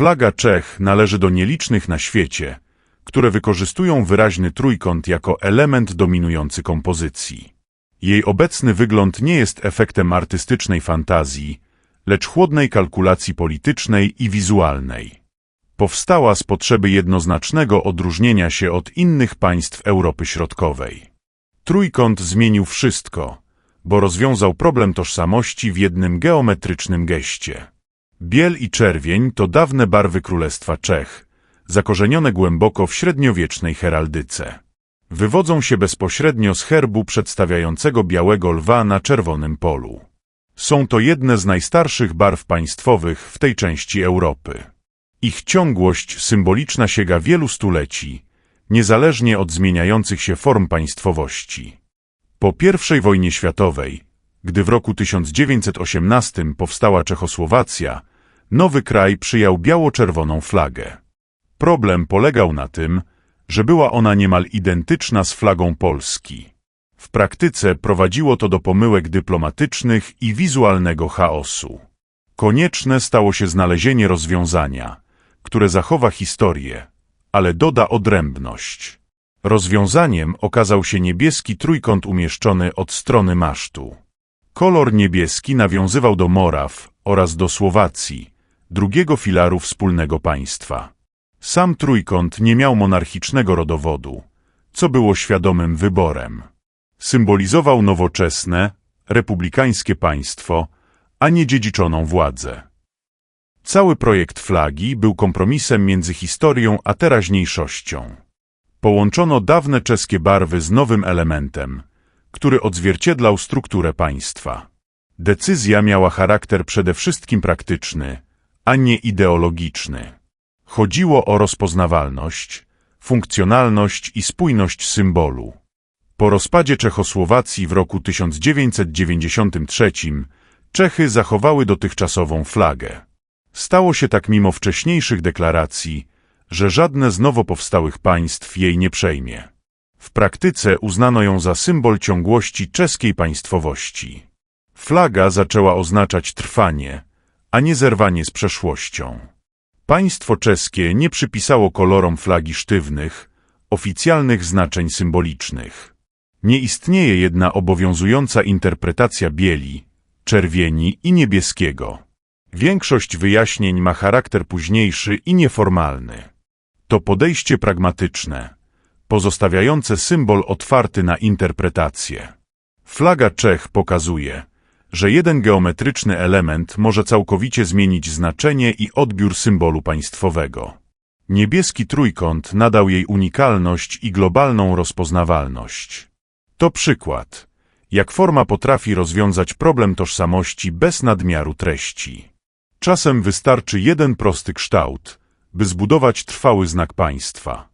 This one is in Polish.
Flaga Czech należy do nielicznych na świecie, które wykorzystują wyraźny trójkąt jako element dominujący kompozycji. Jej obecny wygląd nie jest efektem artystycznej fantazji, lecz chłodnej kalkulacji politycznej i wizualnej. Powstała z potrzeby jednoznacznego odróżnienia się od innych państw Europy Środkowej. Trójkąt zmienił wszystko, bo rozwiązał problem tożsamości w jednym geometrycznym geście. Biel i czerwień to dawne barwy Królestwa Czech, zakorzenione głęboko w średniowiecznej heraldyce. Wywodzą się bezpośrednio z herbu przedstawiającego białego lwa na czerwonym polu. Są to jedne z najstarszych barw państwowych w tej części Europy. Ich ciągłość symboliczna sięga wielu stuleci, niezależnie od zmieniających się form państwowości. Po I wojnie światowej, gdy w roku 1918 powstała Czechosłowacja, nowy kraj przyjął biało-czerwoną flagę. Problem polegał na tym, że była ona niemal identyczna z flagą Polski. W praktyce prowadziło to do pomyłek dyplomatycznych i wizualnego chaosu. Konieczne stało się znalezienie rozwiązania, które zachowa historię, ale doda odrębność. Rozwiązaniem okazał się niebieski trójkąt umieszczony od strony masztu. Kolor niebieski nawiązywał do Moraw oraz do Słowacji, drugiego filaru wspólnego państwa. Sam trójkąt nie miał monarchicznego rodowodu, co było świadomym wyborem. Symbolizował nowoczesne, republikańskie państwo, a nie dziedziczoną władzę. Cały projekt flagi był kompromisem między historią a teraźniejszością. Połączono dawne czeskie barwy z nowym elementem, który odzwierciedlał strukturę państwa. Decyzja miała charakter przede wszystkim praktyczny, a nie ideologiczny. Chodziło o rozpoznawalność, funkcjonalność i spójność symbolu. Po rozpadzie Czechosłowacji w roku 1993 Czechy zachowały dotychczasową flagę. Stało się tak mimo wcześniejszych deklaracji, że żadne z nowo powstałych państw jej nie przejmie. W praktyce uznano ją za symbol ciągłości czeskiej państwowości. Flaga zaczęła oznaczać trwanie, a nie zerwanie z przeszłością. Państwo czeskie nie przypisało kolorom flagi sztywnych, oficjalnych znaczeń symbolicznych. Nie istnieje jedna obowiązująca interpretacja bieli, czerwieni i niebieskiego. Większość wyjaśnień ma charakter późniejszy i nieformalny. To podejście pragmatyczne, pozostawiające symbol otwarty na interpretację. Flaga Czech pokazuje, że jeden geometryczny element może całkowicie zmienić znaczenie i odbiór symbolu państwowego. Niebieski trójkąt nadał jej unikalność i globalną rozpoznawalność. To przykład, jak forma potrafi rozwiązać problem tożsamości bez nadmiaru treści. Czasem wystarczy jeden prosty kształt, by zbudować trwały znak państwa.